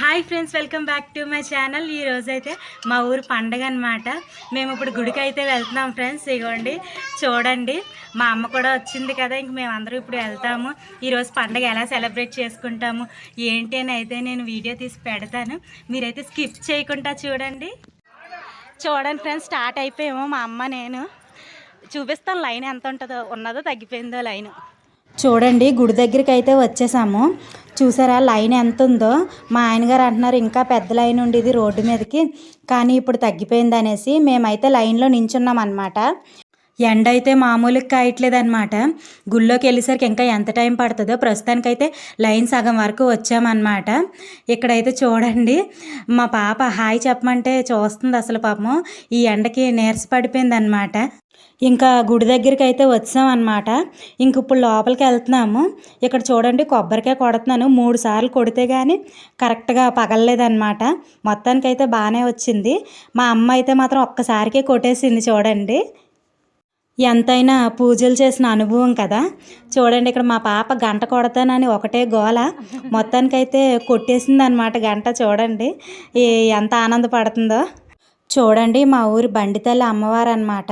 Hi friends welcome back to my channel. ఈ రోజు అయితే మా ఊరు పండగ అనమాట మేము ఇప్పుడు గుడికి అయితే వెళ్తున్నాం ఫ్రెండ్స్ ఇగోండి చూడండి. మా అమ్మ కూడా వచ్చింది కదా ఇంక మేము అందరూ ఇప్పుడు వెళ్తాము. ఈరోజు పండగ ఎలా సెలబ్రేట్ చేసుకుంటాము ఏంటి అని అయితే నేను వీడియో తీసి పెడతాను. మీరైతే స్కిప్ చేయకుండా చూడండి. చూడండి ఫ్రెండ్స్ స్టార్ట్ అయిపోయాము మా అమ్మ నేను. చూపిస్తాను లైన్ ఎంత ఉంటుందో ఉన్నదో తగ్గిపోయిందో లైన్. చూడండి గుడి దగ్గరికి అయితే వచ్చేసాము. చూసారా లైన్ ఎంత ఉందో మా ఆయనగారు అంటున్నారు ఇంకా పెద్ద లైన్ ఉండేది రోడ్డు మీదకి కానీ ఇప్పుడు తగ్గిపోయింది అనేసి మేమైతే లైన్లో నించున్నాం అనమాట ఎండ అయితే మామూలుగా కాయట్లేదు అనమాట గుళ్ళోకి వెళ్ళేసరికి ఇంకా ఎంత టైం పడుతుందో ప్రస్తుతానికైతే లైన్ సగం వరకు వచ్చామన్నమాట. ఇక్కడైతే చూడండి మా పాప హాయ్ చెప్పమంటే చూస్తుంది అసలు పాపం ఈ ఎండకి నీరస పడిపోయింది అనమాట ఇంకా గుడి దగ్గరికి అయితే వచ్చామన్నమాట. ఇంక ఇప్పుడు లోపలికి వెళ్తున్నాము. ఇక్కడ చూడండి కొబ్బరికాయ కొడుతున్నాను. మూడు సార్లు కొడితే కానీ కరెక్ట్గా పగలలేదన్నమాట. మొత్తానికైతే బాగానే వచ్చింది. మా అమ్మ అయితే మాత్రం ఒక్కసారికే కొట్టేసింది చూడండి. ఎంతైనా పూజలు చేసిన అనుభవం కదా. చూడండి ఇక్కడ మా పాప గంట కొడతానని ఒకటే గోల. మొత్తానికైతే కొట్టేసింది అనమాట గంట చూడండి. ఎంత ఆనందపడుతుందో. చూడండి మా ఊరి బండితల్లి అమ్మవారు అనమాట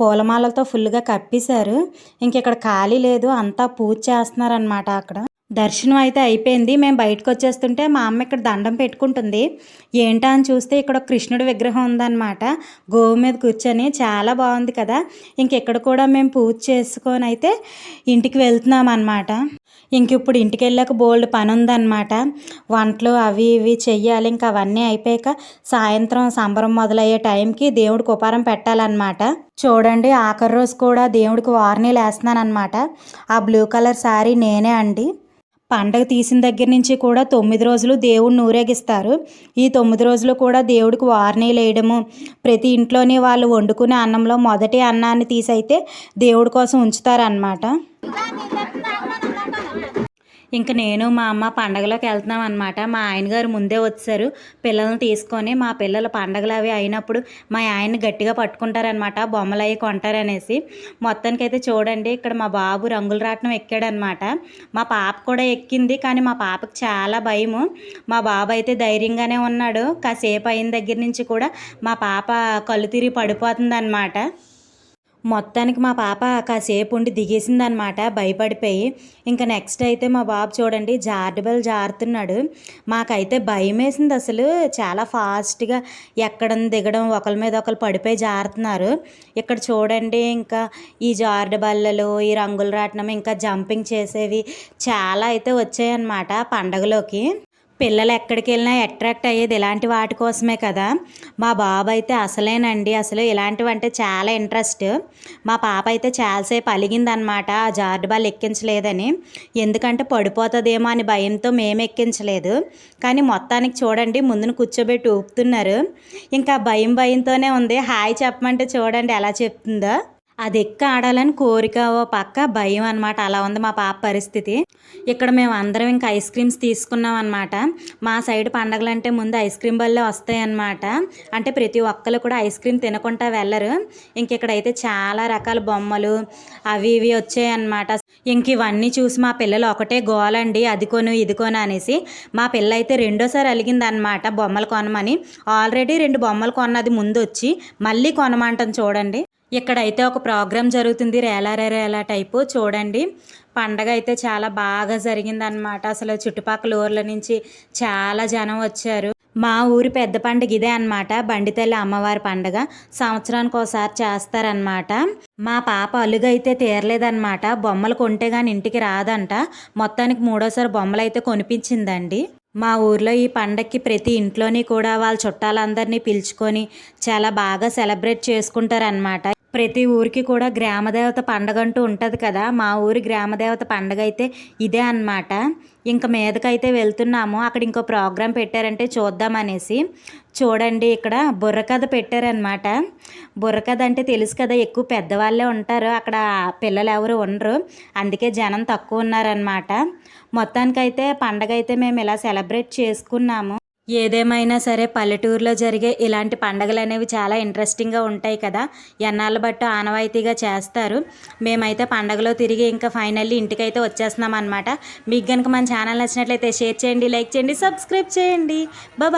పూలమాలతో ఫుల్గా కప్పేశారు. ఇంక ఇక్కడ ఖాళీ లేదు అంతా పూజ చేస్తున్నారనమాట అక్కడ. దర్శనం అయితే అయిపోయింది. మేము బయటకు వచ్చేస్తుంటే మా అమ్మ ఇక్కడ దండం పెట్టుకుంటుంది. ఏంటా అని చూస్తే ఇక్కడ ఒక కృష్ణుడి విగ్రహం ఉందన్నమాట. గోవు మీద కూర్చొని చాలా బాగుంది కదా. ఇంక ఇక్కడ కూడా మేము పూజ చేసుకొని అయితే ఇంటికి వెళ్తున్నాం అనమాట ఇంక ఇప్పుడు ఇంటికి వెళ్ళాక బోల్డ్ పని ఉందన్నమాట. వంటలు అవి ఇవి చెయ్యాలి. ఇంకా అవన్నీ అయిపోయాక సాయంత్రం సంబరం మొదలయ్యే టైంకి దేవుడికి ఉపహారం పెట్టాలన్నమాట. చూడండి ఆఖరి రోజు కూడా దేవుడికి వార్నీలు వేస్తున్నాను అనమాట ఆ బ్లూ కలర్ శారీ నేనే అండి. పండగ తీసిన దగ్గర నుంచి కూడా తొమ్మిది రోజులు దేవుడిని ఊరేగిస్తారు. ఈ తొమ్మిది రోజులు కూడా దేవుడికి వార్నీలు వేయడము ప్రతి ఇంట్లోనే వాళ్ళు వండుకునే అన్నంలో మొదటి అన్నాన్ని తీసైతే దేవుడి కోసం ఉంచుతారనమాట ఇంకా నేను మా అమ్మ పండగలోకి వెళ్తున్నాం అనమాట మా ఆయన గారు ముందే వచ్చారు. పిల్లల్ని తీసుకొని మా పిల్లల పండగలు అవి అయినప్పుడు మా ఆయన్ని గట్టిగా పట్టుకుంటారనమాట బొమ్మలు అవి కొంటారనేసి. మొత్తానికైతే చూడండి ఇక్కడ మా బాబు రంగుల రాట్నం ఎక్కాడనమాట మా పాప కూడా ఎక్కింది కానీ మా పాపకు చాలా భయము. మా బాబు అయితే ధైర్యంగానే ఉన్నాడు. కాసేపు అయిన దగ్గర నుంచి కూడా మా పాప కళ్ళు తిరిగి పడిపోతుంది మొత్తానికి మా పాప కాసేపు ఉండి దిగేసిందనమాట భయపడిపోయి. ఇంకా నెక్స్ట్ అయితే మా బాబు చూడండి జార్డబెల్ జారుతున్నాడు. మాకైతే భయం వేసింది అసలు. చాలా ఫాస్ట్గా ఎక్కడం దిగడం ఒకరి మీద ఒకరు పడిపోయి జారుతున్నారు. ఇక్కడ చూడండి ఇంకా ఈ జారుడు బల్లలు ఈ రంగుల రాట్నం ఇంకా జంపింగ్ చేసేవి చాలా అయితే వచ్చాయన్నమాట పండగలోకి. పిల్లలు ఎక్కడికి వెళ్ళినా అట్రాక్ట్ అయ్యేది ఇలాంటి వాటి కోసమే కదా. మా బాబు అయితే అసలేనండి. అసలు ఇలాంటివి అంటే చాలా ఇంట్రెస్ట్. మా పాప అయితే చాలాసేపు అలిగిందనమాట. ఆ జార్డు బాల్ ఎక్కించలేదని. ఎందుకంటే పడిపోతుందేమో అని భయంతో మేము ఎక్కించలేదు. కానీ మొత్తానికి చూడండి ముందున కూర్చోబెట్టి ఊపుతున్నారు. ఇంకా భయం భయంతోనే ఉంది. హాయ్ చెప్పమంటే చూడండి ఎలా చెప్తుందో. అది ఎక్క ఆడాలని కోరిక ఓ పక్క భయం అనమాట అలా ఉంది మా పాప పరిస్థితి. ఇక్కడ మేము అందరం ఇంకా ఐస్ క్రీమ్స్ తీసుకున్నాం అనమాట మా సైడ్ పండగలంటే ముందు ఐస్ క్రీమ్ బల్లే వస్తాయన్నమాట అంటే ప్రతి ఒక్కరు కూడా ఐస్ క్రీమ్ తినకుండా వెళ్ళరు. ఇంక ఇక్కడైతే చాలా రకాల బొమ్మలు అవి ఇవి వచ్చాయన్నమాట ఇంక ఇవన్నీ చూసి మా పిల్లలు ఒకటే గోలండి అది కొను ఇది కొను అనేసి మా పిల్ల అయితే రెండోసారి అలిగింది అనమాట బొమ్మలు కొనమని. ఆల్రెడీ రెండు బొమ్మలు కొన్నది ముందు వచ్చి మళ్ళీ కొనమంటాం చూడండి. ఇక్కడైతే ఒక ప్రోగ్రామ్ జరుగుతుంది రేలా రేలా టైపు చూడండి. పండగ అయితే చాలా బాగా జరిగిందనమాట అసలు చుట్టుపక్కల ఊర్ల నుంచి చాలా జనం వచ్చారు. మా ఊరి పెద్ద పండుగ ఇదే అనమాట బండితల్లి అమ్మవారి పండగ. సంవత్సరానికి ఒకసారి చేస్తారనమాట మా పాప అలుగైతే తీరలేదన్నమాట. బొమ్మలు కొంటే కానీ ఇంటికి రాదంట. మొత్తానికి మూడోసారి బొమ్మలు అయితే కొనిపించిందండి. మా ఊర్లో ఈ పండక్కి ప్రతి ఇంట్లోని కూడా వాళ్ళ చుట్టాలందరినీ పిలుచుకొని చాలా బాగా సెలబ్రేట్ చేసుకుంటారనమాట ప్రతి ఊరికి కూడా గ్రామదేవత పండగ అంటూ ఉంటుంది కదా. మా ఊరి గ్రామదేవత పండగ అయితే ఇదే అన్నమాట. ఇంక మీదకైతే వెళ్తున్నాము. అక్కడ ఇంకో ప్రోగ్రాం పెట్టారంటే చూద్దామనేసి చూడండి ఇక్కడ బుర్రకథ పెట్టారనమాట బుర్రకథ అంటే తెలుసు కదా ఎక్కువ పెద్దవాళ్ళే ఉంటారు. అక్కడ పిల్లలు ఎవరు ఉండరు. అందుకే జనం తక్కువ ఉన్నారనమాట మొత్తానికైతే పండగ అయితే మేము ఇలా సెలబ్రేట్ చేసుకున్నాము. ఏదేమైనా సరే పల్లెటూరులో జరిగే ఇలాంటి పండగలు అనేవి చాలా ఇంట్రెస్టింగ్గా ఉంటాయి కదా. ఎన్నాళ్ళ బట్టు ఆనవాయితీగా చేస్తారు. మేమైతే పండగలో తిరిగి ఇంకా ఫైనల్లీ ఇంటికైతే వచ్చేస్తున్నాం అనమాట మీకు కనుక మన ఛానల్ నచ్చినట్లయితే షేర్ చేయండి లైక్ చేయండి సబ్స్క్రైబ్ చేయండి. బాయ్